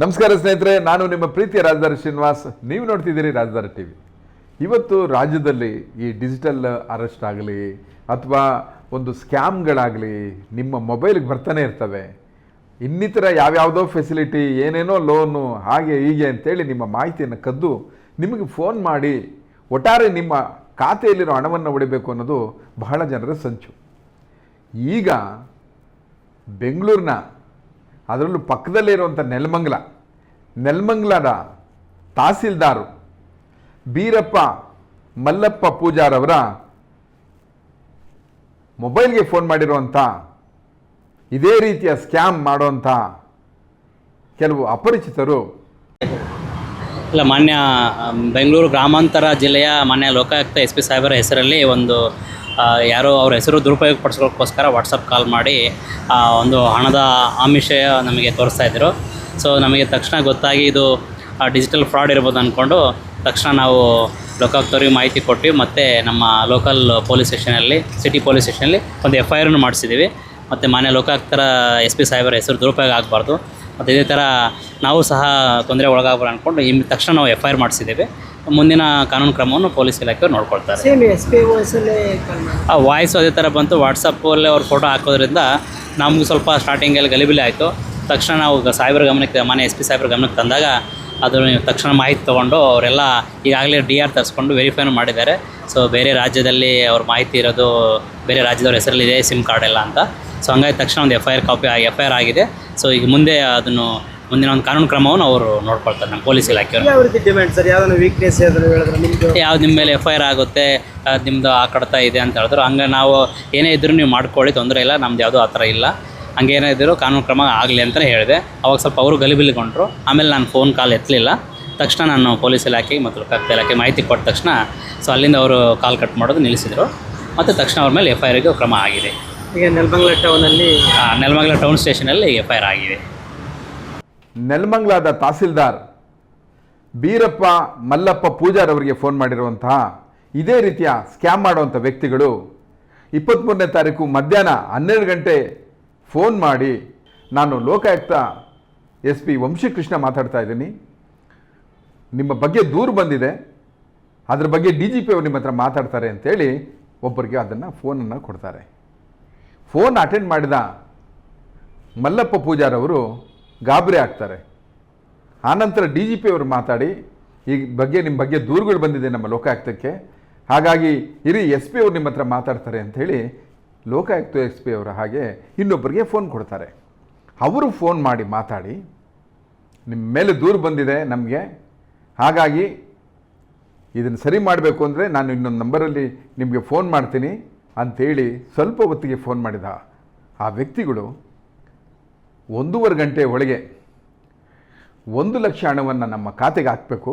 ನಮಸ್ಕಾರ ಸ್ನೇಹಿತರೆ, ನಾನು ನಿಮ್ಮ ಪ್ರೀತಿಯ ರಾಜಧಾನಿ ಶ್ರೀನಿವಾಸ್. ನೀವು ನೋಡ್ತಿದ್ದೀರಿ ರಾಜಧಾನಿ ಟಿ ವಿ. ಇವತ್ತು ರಾಜ್ಯದಲ್ಲಿ ಈ ಡಿಜಿಟಲ್ ಅರೆಸ್ಟ್ ಆಗಲಿ ಅಥವಾ ಒಂದು ಸ್ಕ್ಯಾಮ್ಗಳಾಗಲಿ ನಿಮ್ಮ ಮೊಬೈಲ್ಗೆ ಬರ್ತಾನೆ ಇರ್ತವೆ. ಇನ್ನಿತರ ಯಾವ್ಯಾವುದೋ ಫೆಸಿಲಿಟಿ ಏನೇನೋ ಲೋನು ಹಾಗೆ ಹೀಗೆ ಅಂತೇಳಿ ನಿಮ್ಮ ಮಾಹಿತಿಯನ್ನು ಕದ್ದು ನಿಮಗೆ ಫೋನ್ ಮಾಡಿ ಒಟ್ಟಾರೆ ನಿಮ್ಮ ಖಾತೆಯಲ್ಲಿರೋ ಹಣವನ್ನು ಹೊಡಿಬೇಕು ಅನ್ನೋದು ಬಹಳ ಜನರ ಸಂಚು. ಈಗ ಬೆಂಗಳೂರಿನ ಅದರಲ್ಲೂ ಪಕ್ಕದಲ್ಲಿರುವಂಥ ನೆಲಮಂಗಲ. ನೆಲಮಂಗಲದ ತಹಸೀಲ್ದಾರು ಬೀರಪ್ಪ ಮಲ್ಲಪ್ಪ ಪೂಜಾರವರ ಮೊಬೈಲ್ಗೆ ಫೋನ್ ಮಾಡಿರುವಂಥ ಇದೇ ರೀತಿಯ ಸ್ಕ್ಯಾಮ್ ಮಾಡುವಂಥ ಕೆಲವು ಅಪರಿಚಿತರು ಇಲ್ಲ, ಮಾನ್ಯ ಬೆಂಗಳೂರು ಗ್ರಾಮಾಂತರ ಜಿಲ್ಲೆಯ ಮಾನ್ಯ ಲೋಕಾಯುಕ್ತ ಎಸ್ ಪಿ ಸಾಹೇಬರ ಹೆಸರಲ್ಲಿ ಒಂದು ಯಾರೋ ಅವ್ರ ಹೆಸರು ದುರುಪಯೋಗ ಪಡಿಸ್ಕೊಳ್ಳೋಕ್ಕೋಸ್ಕರ ವಾಟ್ಸಪ್ ಕಾಲ್ ಮಾಡಿ ಒಂದು ಹಣದ ಆಮಿಷ ನಮಗೆ ತೋರಿಸ್ತಾ ಇದ್ದರು ಸೊ ನಮಗೆ ತಕ್ಷಣ ಗೊತ್ತಾಗಿ ಇದು ಡಿಜಿಟಲ್ ಫ್ರಾಡ್ ಇರ್ಬೋದು ಅಂದ್ಕೊಂಡು ತಕ್ಷಣ ನಾವು ಲೋಕಾಯುಕ್ತವ್ರಿಗೆ ಮಾಹಿತಿ ಕೊಟ್ಟು ಮತ್ತು ನಮ್ಮ ಲೋಕಲ್ ಪೊಲೀಸ್ ಸ್ಟೇಷನಲ್ಲಿ ಸಿಟಿ ಪೊಲೀಸ್ ಸ್ಟೇಷನಲ್ಲಿ ಒಂದು ಎಫ್ ಐ ಆರನ್ನು ಮಾಡಿಸಿದ್ದೀವಿ ಮತ್ತು ಮಾನ್ಯ ಲೋಕಾಯುಕ್ತರ ಎಸ್ ಪಿ ಸಾಹೇಬರ ಹೆಸರು ದುರುಪಯೋಗ ಆಗಬಾರ್ದು. ಮತ್ತು ಇದೇ ಥರ ನಾವು ಸಹ ತೊಂದರೆ ಒಳಗಾಗ್ಬಾರ್ದು ಅಂದ್ಕೊಂಡು ಇಮ್ ತಕ್ಷಣ ನಾವು ಎಫ್ ಐ ಆರ್ ಮಾಡಿಸಿದ್ದೀವಿ ಮುಂದಿನ ಕಾನೂನು ಕ್ರಮವನ್ನು ಪೊಲೀಸ್ ಇಲಾಖೆ ನೋಡ್ಕೊಳ್ತಾರೆ. ಸೇಮ್ ಎಸ್ ಪಿ ವಾಯ್ಸಲ್ಲೇ ಆ ವಾಯ್ಸ್ ಅದೇ ಥರ ಬಂತು ವಾಟ್ಸಪ್ಪಲ್ಲೇ ಅವ್ರ ಫೋಟೋ ಹಾಕೋದ್ರಿಂದ ನಮ್ಗೆ ಸ್ವಲ್ಪ ಸ್ಟಾರ್ಟಿಂಗಲ್ಲಿ ಗಲಿಬಿಲಿ ಆಯಿತು. ತಕ್ಷಣ ನಾವು ಸಾಹೇಬ್ರ ಗಮನಕ್ಕೆ ಮನೆ ಎಸ್ ಪಿ ಸಾಹೇಬ್ರ ಗಮನಕ್ಕೆ ತಂದಾಗ ಅದನ್ನು ತಕ್ಷಣ ಮಾಹಿತಿ ತೊಗೊಂಡು ಅವರೆಲ್ಲ ಈಗಾಗಲೇ ಡಿ ಆರ್ ತರಿಸ್ಕೊಂಡು ವೆರಿಫೈನು ಮಾಡಿದ್ದಾರೆ. ಸೊ ಬೇರೆ ರಾಜ್ಯದಲ್ಲಿ ಅವ್ರ ಮಾಹಿತಿ ಇರೋದು ಬೇರೆ ರಾಜ್ಯದವ್ರ ಹೆಸರಲ್ಲಿ ಇದೆ ಸಿಮ್ ಕಾರ್ಡ್ ಎಲ್ಲ ಅಂತ. ಸೊ ಹಂಗಾಗಿ ತಕ್ಷಣ ಒಂದು F I R copy F I R ಆಗಿದೆ. ಸೊ ಈಗ ಮುಂದೆ ಅದನ್ನು ಮುಂದಿನ ಒಂದು ಕಾನೂನು ಕ್ರಮವನ್ನು ಅವರು ನೋಡ್ಕೊಳ್ತಾರೆ ನಮ್ಮ ಪೊಲೀಸ್ ಇಲಾಖೆಯವರು. ಯಾವ ರೀತಿ ಡಿಮ್ಯಾಂಡ್ ಸರ್? ಯಾವ್ದಾನ ವೀಕ್ನೆಸ್ ಹೇಳಿದ್ರೆ ನಿಮ್ದು? ಯಾವ್ದು ನಿಮ್ಮ ಮೇಲೆ ಎಫ್ ಐ ಆರ್ ಆಗುತ್ತೆ ನಿಮ್ದು ನಿಮ್ಮದು ಆ ಕಡತ ಇದೆ ಅಂತ ಹೇಳಿದ್ರು. ಹಂಗೆ ನಾವು ಏನೇ ಇದ್ರು ನೀವು ಮಾಡ್ಕೊಳ್ಳಿ ತೊಂದರೆ ಇಲ್ಲ ನಮ್ದು ಯಾವುದೂ ಆ ಥರ ಇಲ್ಲ. ಹಂಗೆ ಏನೇ ಇದ್ದರೂ ಕಾನೂನು ಕ್ರಮ ಆಗಲಿ ಅಂತಲೇ ಹೇಳಿದೆ. ಅವಾಗ ಸ್ವಲ್ಪ ಅವರು ಗಲಿಬಿಲಿಗೊಂಡ್ರು. ಆಮೇಲೆ ನಾನು ಫೋನ್ ಕಾಲ್ ಎತ್ತಲಿಲ್ಲ. ತಕ್ಷಣ ನಾನು ಪೊಲೀಸ್ ಇಲಾಖೆಗೆ ಮತ್ತು ಕತ್ತ ಇಲಾಖೆ ಮಾಹಿತಿ ಕೊಟ್ಟ ತಕ್ಷಣ ಸೊ ಅಲ್ಲಿಂದ ಅವರು ಕಾಲ್ ಕಟ್ ಮಾಡೋದು ನಿಲ್ಲಿಸಿದರು. ಮತ್ತು ತಕ್ಷಣ ಅವ್ರ ಮೇಲೆ ಎಫ್ ಐ ಆರ್ಗೆ ಕ್ರಮ ಆಗಿದೆ. ಈಗ ನೆಲಮಂಗಲ ಟೌನಲ್ಲಿ ನೆಲಮಂಗಲ ಟೌನ್ ಸ್ಟೇಷನಲ್ಲಿ ಎಫ್ ಐ ಆರ್ ಆಗಿದೆ. ನೆಲಮಂಗಲದ ತಹಸೀಲ್ದಾರ್ ಬೀರಪ್ಪ ಮಲ್ಲಪ್ಪ ಪೂಜಾರ್ ಅವರಿಗೆ ಫೋನ್ ಮಾಡಿರುವಂತಹ ಇದೇ ರೀತಿಯ ಸ್ಕ್ಯಾಮ್ ಮಾಡುವಂಥ ವ್ಯಕ್ತಿಗಳು ಇಪ್ಪತ್ತ್ಮೂರನೇ ತಾರೀಕು ಮಧ್ಯಾಹ್ನ ಹನ್ನೆರಡು ಗಂಟೆ ಫೋನ್ ಮಾಡಿ ನಾನು ಲೋಕಾಯುಕ್ತ ಎಸ್ ಪಿ ವಂಶೀಕೃಷ್ಣ ಮಾತಾಡ್ತಾ ಇದ್ದೀನಿ. ನಿಮ್ಮ ಬಗ್ಗೆ ದೂರು ಬಂದಿದೆ. ಅದರ ಬಗ್ಗೆ ಡಿ ಜಿ ಪಿ ಅವರು ನಿಮ್ಮ ಹತ್ರ ಮಾತಾಡ್ತಾರೆ ಅಂತೇಳಿ ಒಬ್ಬರಿಗೆ ಅದನ್ನು ಫೋನನ್ನು ಕೊಡ್ತಾರೆ. ಫೋನ್ ಅಟೆಂಡ್ ಮಾಡಿದ ಮಲ್ಲಪ್ಪ ಪೂಜಾರವರು ಗಾಬರಿ ಆಗ್ತಾರೆ. ಆನಂತರ ಡಿ ಜಿ ಪಿ ಅವರು ಮಾತಾಡಿ, ಈ ಬಗ್ಗೆ ನಿಮ್ಮ ಬಗ್ಗೆ ದೂರುಗಳು ಬಂದಿದೆ ನಮ್ಮ ಲೋಕಾಯುಕ್ತಕ್ಕೆ. ಹಾಗಾಗಿ ಇರಿ, ಎಸ್ ಪಿ ಅವರು ನಿಮ್ಮ ಹತ್ರ ಮಾತಾಡ್ತಾರೆ ಅಂಥೇಳಿ ಲೋಕಾಯುಕ್ತ ಎಸ್ ಪಿ ಅವರ ಹಾಗೆ ಇನ್ನೊಬ್ಬರಿಗೆ ಫೋನ್ ಕೊಡ್ತಾರೆ. ಅವರು ಫೋನ್ ಮಾಡಿ ಮಾತಾಡಿ ನಿಮ್ಮ ಮೇಲೆ ದೂರು ಬಂದಿದೆ ನಮಗೆ. ಹಾಗಾಗಿ ಇದನ್ನು ಸರಿ ಮಾಡಬೇಕು ಅಂದರೆ ನಾನು ಇನ್ನೊಂದು ನಂಬರಲ್ಲಿ ನಿಮಗೆ ಫೋನ್ ಮಾಡ್ತೀನಿ ಅಂಥೇಳಿ ಸ್ವಲ್ಪ ಹೊತ್ತಿಗೆ ಫೋನ್ ಮಾಡಿದ ಆ ವ್ಯಕ್ತಿಗಳು ಒಂದೂವರೆ ಗಂಟೆ ಒಳಗೆ ಒಂದು ಲಕ್ಷ ಹಣವನ್ನು ನಮ್ಮ ಖಾತೆಗೆ ಹಾಕಬೇಕು.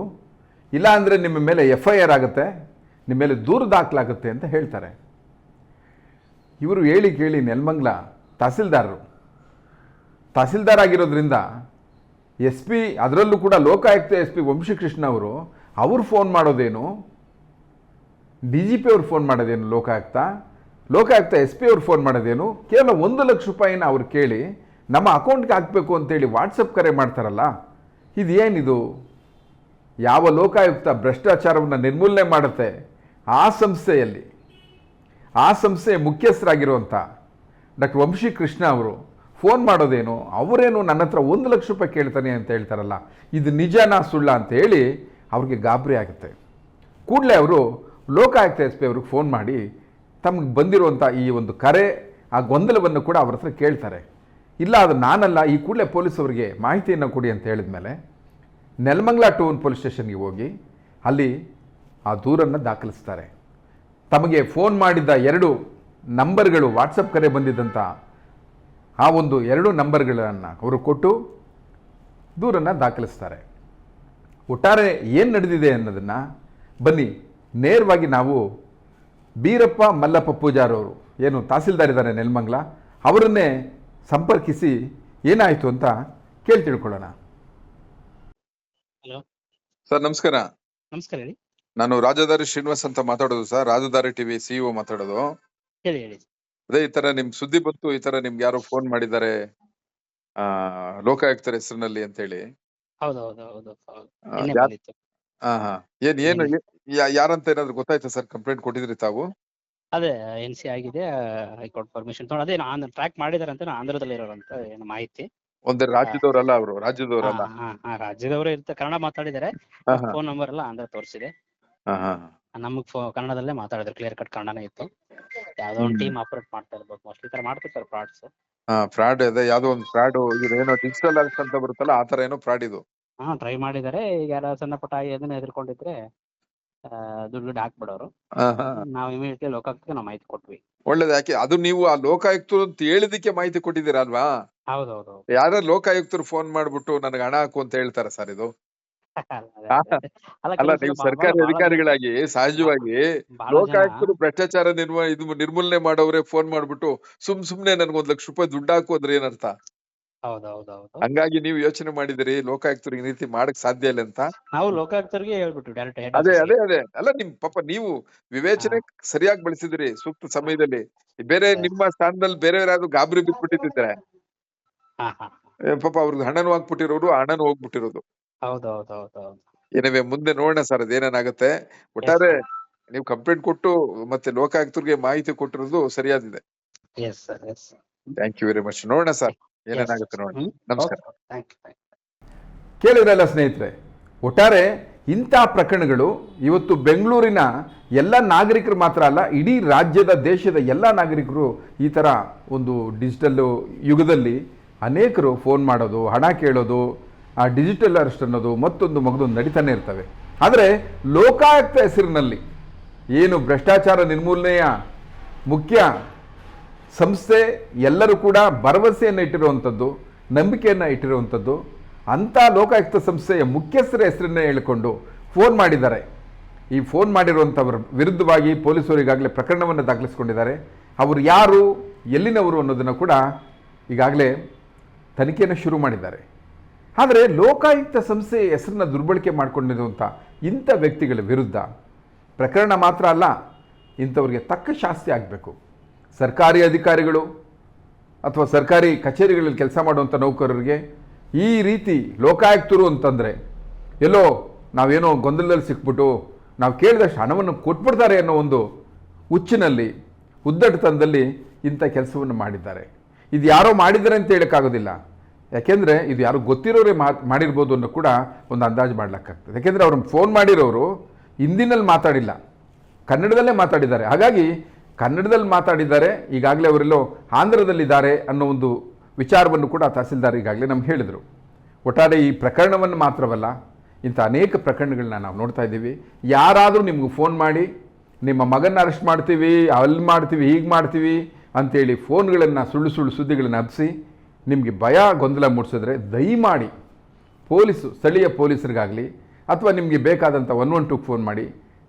ಇಲ್ಲ ಅಂದರೆ ನಿಮ್ಮ ಮೇಲೆ ಎಫ್ ಐ ಆರ್ ಆಗುತ್ತೆ, ನಿಮ್ಮ ಮೇಲೆ ದೂರು ದಾಖಲಾಗುತ್ತೆ ಅಂತ ಹೇಳ್ತಾರೆ. ಇವರು ಹೇಳಿ ಕೇಳಿ ನೆಲಮಂಗ್ಲ ತಹಸೀಲ್ದಾರರು. ತಹಸೀಲ್ದಾರ್ ಆಗಿರೋದ್ರಿಂದ ಎಸ್ ಪಿ, ಅದರಲ್ಲೂ ಕೂಡ ಲೋಕಾಯುಕ್ತ ಎಸ್ ಪಿ ವಂಶೀಕೃಷ್ಣ ಅವರು, ಅವ್ರು ಫೋನ್ ಮಾಡೋದೇನು? ಡಿ ಜಿ ಪಿ ಅವ್ರು ಫೋನ್ ಮಾಡೋದೇನು ಲೋಕಾಯುಕ್ತ? ಲೋಕಾಯುಕ್ತ ಎಸ್ ಪಿ ಅವ್ರು ಫೋನ್ ಮಾಡೋದೇನು? ಕೇವಲ ಒಂದು ಲಕ್ಷ ರೂಪಾಯಿನ ಅವ್ರು ಕೇಳಿ ನಮ್ಮ ಅಕೌಂಟ್ಗೆ ಹಾಕಬೇಕು ಅಂತೇಳಿ ವಾಟ್ಸಪ್ ಕರೆ ಮಾಡ್ತಾರಲ್ಲ ಇದು ಏನಿದು ಯಾವ ಲೋಕಾಯುಕ್ತ ಭ್ರಷ್ಟಾಚಾರವನ್ನು ನಿರ್ಮೂಲನೆ ಮಾಡುತ್ತೆ ಆ ಸಂಸ್ಥೆಯಲ್ಲಿ? ಆ ಸಂಸ್ಥೆಯ ಮುಖ್ಯಸ್ಥರಾಗಿರುವಂಥ ಡಾಕ್ಟರ್ ವಂಶಿ ಕೃಷ್ಣ ಅವರು ಫೋನ್ ಮಾಡೋದೇನು? ಅವರೇನು ನನ್ನ ಹತ್ರ ಒಂದು ಲಕ್ಷ ರೂಪಾಯಿ ಕೇಳ್ತಾನೆ ಅಂತ ಹೇಳ್ತಾರಲ್ಲ, ಇದು ನಿಜನಾ ಸುಳ್ಳ ಅಂತ ಹೇಳಿ ಅವ್ರಿಗೆ ಗಾಬರಿ ಆಗುತ್ತೆ. ಕೂಡಲೇ ಅವರು ಲೋಕಾಯುಕ್ತ ಎಸ್ ಪಿ ಅವ್ರಿಗೆ ಫೋನ್ ಮಾಡಿ ತಮಗೆ ಬಂದಿರುವಂಥ ಈ ಒಂದು ಕರೆ, ಆ ಗೊಂದಲವನ್ನು ಕೂಡ ಅವ್ರ ಹತ್ರ ಕೇಳ್ತಾರೆ. ಇಲ್ಲ, ಅದು ನಾನಲ್ಲ, ಈ ಕೂಡಲೇ ಪೊಲೀಸವರಿಗೆ ಮಾಹಿತಿಯನ್ನು ಕೊಡಿ ಅಂತ ಹೇಳಿದ ಮೇಲೆ ನೆಲಮಂಗ್ಲ ಟೌನ್ ಪೊಲೀಸ್ ಸ್ಟೇಷನ್ಗೆ ಹೋಗಿ ಅಲ್ಲಿ ಆ ದೂರನ್ನು ದಾಖಲಿಸ್ತಾರೆ. ತಮಗೆ ಫೋನ್ ಮಾಡಿದ್ದ ಎರಡು ನಂಬರ್ಗಳು ವಾಟ್ಸಪ್ ಕರೆ ಬಂದಿದ್ದಂಥ ಆ ಒಂದು ಎರಡು ನಂಬರ್ಗಳನ್ನು ಅವರು ಕೊಟ್ಟು ದೂರನ್ನು ದಾಖಲಿಸ್ತಾರೆ. ಒಟ್ಟಾರೆ ಏನು ನಡೆದಿದೆ ಅನ್ನೋದನ್ನು ಬನ್ನಿ, ನೇರವಾಗಿ ನಾವು ಬೀರಪ್ಪ ಮಲ್ಲಪ್ಪ ಪೂಜಾರವರು, ಏನು ತಹಸೀಲ್ದಾರ್ ಇದ್ದಾರೆ ನೆಲಮಂಗ್ಲ, ಅವರನ್ನೇ ಸಂಪರ್ಕಿಸಿ ಏನಾಯಿತು ಅಂತ ಕೇಳಿ ತಿಳ್ಕೊಳ್ಳೋಣ. ಹಲೋ. ಸರ್ ನಮಸ್ಕಾರ. ನಮಸ್ಕಾರ ಹೇಳಿ. ನಾನು ರಾಜಧಾರಿ ಶ್ರೀನಿವಾಸ್ ಅಂತ ಮಾತಾಡೋದು ಸರ್. ರಾಜಧಾರಿ ಟಿವಿ ಸಿಇಒ ಮಾತಾಡೋದು. ಹೇಳಿ ಹೇಳಿ. ಅದೇ ಈ ತರ ನಿಮ್ ಸುದ್ದಿ ಬಂತು ಈ ತರ ನಿಮ್ಗೆ ಯಾರೋ ಫೋನ್ ಮಾಡಿದ್ದಾರೆ ಆ ಲೋಕಾಯುಕ್ತರ ಹೆಸರಿನಲ್ಲಿ ಅಂತ ಹೇಳಿ ಹೌದು ಹೌದು ಹೌದು ಹೌದು ಆ, ನಿನ್ನೆ ಯಾರ್- ಬಂದಿತ್ತು. ಹಾ ಹಾ. ಏನ್ ಏನು ಏ- ಯಾ- ಯಾರಂತ ಏನಾದ್ರು ಗೊತ್ತಾಯ್ತಾ ಸರ್? ಕಂಪ್ಲೇಂಟ್ ಕೊಟ್ಟಿದ್ರಿ ತಾವು? ಅದೇ ಎನ್ ಸಿ ಆಗಿದೆ ಹೈಕೋರ್ಟ್ ಪರ್ಮಿಷನ್ ತಗೊಂಡು ಅದೇ ನಾನು ಟ್ರ್ಯಾಕ್ ಮಾಡಿದಾರೆ ಅಂತ ಆಂಧ್ರದಲ್ಲಿ ಇರೋರಂತ ಏನು ಮಾಹಿತಿ. ಒಂದೇ ರಾಜ್ಯದವರಲ್ಲ ಅವರು ರಾಜ್ಯದವರಲ್ಲ? ರಾಜ್ಯದವರು ಇರ್ತಾರೆ ಕನ್ನಡ ಹಾ ಫೋನ್ ನಂಬರ್ ಎಲ್ಲ ಆಂಧ್ರ ತೋರಿಸಿದೆ. ನಮಗ್ ಕನ್ನಡದಲ್ಲೇ ಮಾತಾಡಿದ್ರು ಕ್ಲಿಯರ್ ಕಟ್ ಕನ್ನಡನೇ ಇತ್ತು. ಯಾವ್ದೋ ಒಂದು ಟೀಮ್ ಆಪರೇಟ್ ಮಾಡ್ತಾ ಇರ್ಬೋದು ಮೋಸ್ಟ್ಲಿ ಈ ತರ ಮಾಡ್ತಿರ್ತಾರೆ ಫ್ರಾಡ್ಸ್ ಫ್ರಾಡ್ ಇದೆ ಯಾವ್ದೋ ಒಂದು ಫ್ರಾಡ್ ಇದು ಏನೋ ಡಿಜಿಟಲ್ ಅಂತ ಬರುತ್ತಲ್ಲ ಆ ತರ ಏನೋ ಫ್ರಾಡ್ ಇದು. ಹಾ ಟ್ರೈ ಮಾಡಿದಾರೆ ಈಗ ಯಾರ ಸಣ್ಣ ಪುಟ್ಟ ಅದನ್ನ ಎದುರ್ಕೊಂಡಿದ್ರೆ ದುಡ್ಡು ಗಿಡ್ಡು ಹಾಕ್ಬಿಡೋರು. ನಾವು ಇಮಿಡಿಯೇಟ್ಲಿ ಲೋಕಾಯುಕ್ತಕ್ಕೆ ನಾವು ಮಾಹಿತಿ ಕೊಟ್ವಿ. ಒಳ್ಳೇದು ಯಾಕೆ? ಅದು ನೀವು ಆ ಲೋಕಾಯುಕ್ತರು ಅಂತ ಹೇಳಿದಕ್ಕೆ ಮಾಹಿತಿ ಕೊಟ್ಟಿದ್ದೀರಾ ಅಲ್ವಾ ಹೌದು ಹೌದು ಹೌದು ಯಾರ ಲೋಕಾಯುಕ್ತರು ಫೋನ್ ಮಾಡ್ಬಿಟ್ಟು ನನಗೆ ಹಣ ಹಾಕು ಅಂತ ಹೇಳ್ತಾರೆ ಸರ್ ಇದು. ಅಲ್ಲ, ನೀವು ಸರ್ಕಾರಿ ಅಧಿಕಾರಿಗಳಾಗಿ ಸಹಜವಾಗಿ ಲೋಕಾಯುಕ್ತರು ಭ್ರಷ್ಟಾಚಾರ ನಿರ್ಮ ಇದು ನಿರ್ಮೂಲನೆ ಮಾಡೋರೇ ಫೋನ್ ಮಾಡ್ಬಿಟ್ಟು ಸುಮ್ ಸುಮ್ನೆ ನನ್ಗೊಂದ್ ಲಕ್ಷ ರೂಪಾಯಿ ದುಡ್ಡು ಹಾಕು ಅಂದ್ರೆ ಏನರ್ಥ? ಹಂಗಾಗಿ ನೀವು ಯೋಚನೆ ಮಾಡಿದಿರಿ ಲೋಕಾಯುಕ್ತರಿಗೆ ಈ ರೀತಿ ಮಾಡಕ್ ಸಾಧ್ಯ ಇಲ್ಲ ಅಂತ? ನಾವು ಲೋಕಾಯುಕ್ತರಿಗೆ ಹೇಳ್ಬಿಟ್ಟು ಡೈರೆಕ್ಟ್ ಅದೇ ಅದೇ ಅದೇ. ಅಲ್ಲ ನಿಮ್ ಪಾಪ ನೀವು ವಿವೇಚನೆ ಸರಿಯಾಗಿ ಬಳಸಿದ್ರಿ ಸೂಕ್ತ ಸಮಯದಲ್ಲಿ. ಬೇರೆ ನಿಮ್ಮ ಸ್ಥಾನದಲ್ಲಿ ಬೇರೆ ಯಾರಾದ್ರೂ ಗಾಬರಿ ಬಿದ್ದ್ಬಿಟ್ಟಿದ್ರೆ ಹಾ ಹಾ. ಪಾಪ ಅವ್ರಿಗೆ ಹಣನು ಹೋಗ್ಬಿಟ್ಟಿರೋದು ಹಣನು ಹೋಗ್ಬಿಟ್ಟಿರೋದು. ಹೌದು ಹೌದು ಹೌದು ಹೌದು ಏನವೇ ಮುಂದೆ ನೋಡೋಣ ಸರ್ ಅದೇನೇನಾಗುತ್ತೆ? ಒಟ್ಟಾರೆ ನೀವು ಕಂಪ್ಲೇಂಟ್ ಕೊಟ್ಟು ಮತ್ತೆ ಲೋಕಾಯುಕ್ತರಿಗೆ ಮಾಹಿತಿ ಕೊಟ್ಟಿರೋದು ಸರಿಯಾದಿದೆ yes sir yes thank you very much ನೋಡೋಣ ಸರ್. ಏನೇನಾಗುತ್ತೆ ನೋಡಿ. ನಮಸ್ಕಾರ. ಥ್ಯಾಂಕ್ ಯು ಕೇಳಿದ್ರಲ್ಲ ಸ್ನೇಹಿತರೆ ಒಟ್ಟಾರೆ ಇಂಥ ಪ್ರಕರಣಗಳು ಇವತ್ತು ಬೆಂಗಳೂರಿನ ಎಲ್ಲ ನಾಗರಿಕರು ಮಾತ್ರ ಅಲ್ಲ ಇಡೀ ರಾಜ್ಯದ ದೇಶದ ಎಲ್ಲ ನಾಗರಿಕರು ಈ ಥರ ಒಂದು ಡಿಜಿಟಲ್ ಯುಗದಲ್ಲಿ ಅನೇಕರು ಫೋನ್ ಮಾಡೋದು ಹಣ ಕೇಳೋದು ಆ ಡಿಜಿಟಲ್ ಅರೆಸ್ಟ್ ಅನ್ನೋದು ಮತ್ತೊಂದು ಮಗದೊಂದು ನಡೀತಾನೆ ಇರ್ತವೆ. ಆದರೆ ಲೋಕಾಯುಕ್ತ ಹೆಸರಿನಲ್ಲಿ ಏನು ಭ್ರಷ್ಟಾಚಾರ ನಿರ್ಮೂಲನೆಯ ಮುಖ್ಯ ಸಂಸ್ಥೆ ಎಲ್ಲರೂ ಕೂಡ ಭರವಸೆಯನ್ನು ಇಟ್ಟಿರುವಂಥದ್ದು, ನಂಬಿಕೆಯನ್ನು ಇಟ್ಟಿರುವಂಥದ್ದು, ಅಂಥ ಲೋಕಾಯುಕ್ತ ಸಂಸ್ಥೆಯ ಮುಖ್ಯಸ್ಥರ ಹೆಸರನ್ನೇ ಹೇಳಿಕೊಂಡು ಫೋನ್ ಮಾಡಿದ್ದಾರೆ. ಈ ಫೋನ್ ಮಾಡಿರುವಂಥವ್ರ ವಿರುದ್ಧವಾಗಿ ಪೊಲೀಸರು ಈಗಾಗಲೇ ಪ್ರಕರಣವನ್ನು ದಾಖಲಿಸಿಕೊಂಡಿದ್ದಾರೆ. ಅವರು ಯಾರು, ಎಲ್ಲಿನವರು ಅನ್ನೋದನ್ನು ಕೂಡ ಈಗಾಗಲೇ ತನಿಖೆಯನ್ನು ಶುರು ಮಾಡಿದ್ದಾರೆ. ಆದರೆ ಲೋಕಾಯುಕ್ತ ಸಂಸ್ಥೆಯ ಹೆಸರನ್ನ ದುರ್ಬಳಕೆ ಮಾಡಿಕೊಂಡಿರುವಂಥ ಇಂಥ ವ್ಯಕ್ತಿಗಳ ವಿರುದ್ಧ ಪ್ರಕರಣ ಮಾತ್ರ ಅಲ್ಲ, ಇಂಥವ್ರಿಗೆ ತಕ್ಕ ಶಾಸ್ತಿ ಆಗಬೇಕು. ಸರ್ಕಾರಿ ಅಧಿಕಾರಿಗಳು ಅಥವಾ ಸರ್ಕಾರಿ ಕಚೇರಿಗಳಲ್ಲಿ ಕೆಲಸ ಮಾಡುವಂಥ ನೌಕರರಿಗೆ ಈ ರೀತಿ ಲೋಕಾಯುಕ್ತರು ಅಂತಂದರೆ, ಎಲ್ಲೋ ನಾವೇನೋ ಗೊಂದಲದಲ್ಲಿ ಸಿಕ್ಬಿಟ್ಟು ನಾವು ಕೇಳಿದಷ್ಟು ಹಣವನ್ನು ಕೊಟ್ಬಿಡ್ತಾರೆ ಅನ್ನೋ ಒಂದು ಹುಚ್ಚಿನಲ್ಲಿ, ಉದ್ದಟತನದಲ್ಲಿ ಇಂಥ ಕೆಲಸವನ್ನು ಮಾಡಿದ್ದಾರೆ. ಇದು ಯಾರೋ ಮಾಡಿದ್ದಾರೆ ಅಂತ ಹೇಳೋಕ್ಕಾಗೋದಿಲ್ಲ. ಯಾಕೆಂದರೆ ಇದು ಯಾರು ಗೊತ್ತಿರೋರೇ ಮಾಡಿರ್ಬೋದು ಅನ್ನೋ ಕೂಡ ಒಂದು ಅಂದಾಜು ಮಾಡ್ಲಿಕ್ಕಾಗ್ತದೆ. ಯಾಕೆಂದರೆ ಅವ್ರನ್ನ ಫೋನ್ ಮಾಡಿರೋರು ಹಿಂದಿನಲ್ಲಿ ಮಾತಾಡಿಲ್ಲ. ಕನ್ನಡದಲ್ಲೇ ಮಾತಾಡಿದ್ದಾರೆ. ಹಾಗಾಗಿ ಕನ್ನಡದಲ್ಲಿ ಮಾತಾಡಿದ್ದಾರೆ, ಈಗಾಗಲೇ ಅವರೆಲ್ಲೋ ಆಂಧ್ರದಲ್ಲಿದ್ದಾರೆ ಅನ್ನೋ ಒಂದು ವಿಚಾರವನ್ನು ಕೂಡ ತಹಸೀಲ್ದಾರ್ ಈಗಾಗಲೇ ನಮ್ಗೆ ಹೇಳಿದರು. ಒಟ್ಟಾರೆ ಈ ಪ್ರಕರಣವನ್ನು ಮಾತ್ರವಲ್ಲ, ಇಂಥ ಅನೇಕ ಪ್ರಕರಣಗಳನ್ನ ನಾವು ನೋಡ್ತಾ ಇದ್ದೀವಿ. ಯಾರಾದರೂ ನಿಮ್ಗೆ ಫೋನ್ ಮಾಡಿ, ನಿಮ್ಮ ಮಗನ ಅರೆಸ್ಟ್ ಮಾಡ್ತೀವಿ, ಅಲ್ಲಿ ಮಾಡ್ತೀವಿ, ಹೀಗೆ ಮಾಡ್ತೀವಿ ಅಂತೇಳಿ ಫೋನ್ಗಳನ್ನು ಸುಳ್ಳು ಸುಳ್ಳು ಸುದ್ದಿಗಳನ್ನು ಹಬ್ಬಿಸಿ ನಿಮಗೆ ಭಯ ಗೊಂದಲ ಮೂಡಿಸಿದ್ರೆ ದಯಮಾಡಿ ಪೊಲೀಸು, ಸ್ಥಳೀಯ ಪೊಲೀಸರಿಗಾಗಲಿ ಅಥವಾ ನಿಮಗೆ ಬೇಕಾದಂಥ ಒನ್ ಒನ್ ಟೂಗೆ ಫೋನ್ ಮಾಡಿ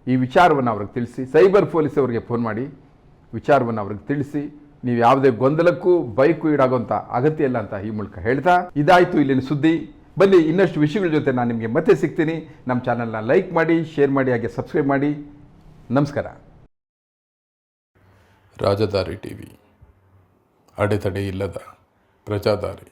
ಈ ವಿಚಾರವನ್ನು ಅವ್ರಿಗೆ ತಿಳಿಸಿ, ಸೈಬರ್ ಪೊಲೀಸ್ ಅವರಿಗೆ ಫೋನ್ ಮಾಡಿ ವಿಚಾರವನ್ನು ಅವ್ರಿಗೆ ತಿಳಿಸಿ, ನೀವು ಯಾವುದೇ ಗೊಂದಲಕ್ಕೂ ಬೈಕು ಈಡಾಗುವಂಥ ಅಗತ್ಯ ಇಲ್ಲ ಅಂತ ಈ ಮೂಲಕ ಹೇಳ್ತಾ, ಇದಾಯಿತು ಇಲ್ಲಿನ ಸುದ್ದಿ. ಬನ್ನಿ, ಇನ್ನಷ್ಟು ವಿಷಯಗಳ ಜೊತೆ ನಾನು ನಿಮಗೆ ಮತ್ತೆ ಸಿಗ್ತೀನಿ. ನಮ್ಮ ಚಾನಲ್ನ ಲೈಕ್ ಮಾಡಿ ಶೇರ್ ಮಾಡಿ, ಹಾಗೆ ಸಬ್ಸ್ಕ್ರೈಬ್ ಮಾಡಿ. ನಮಸ್ಕಾರ. ರಾಜಧಾರಿ ಟಿವಿ. ಅಡೆತಡೆ ಇಲ್ಲದ ಪ್ರಜಾದಾರಿ.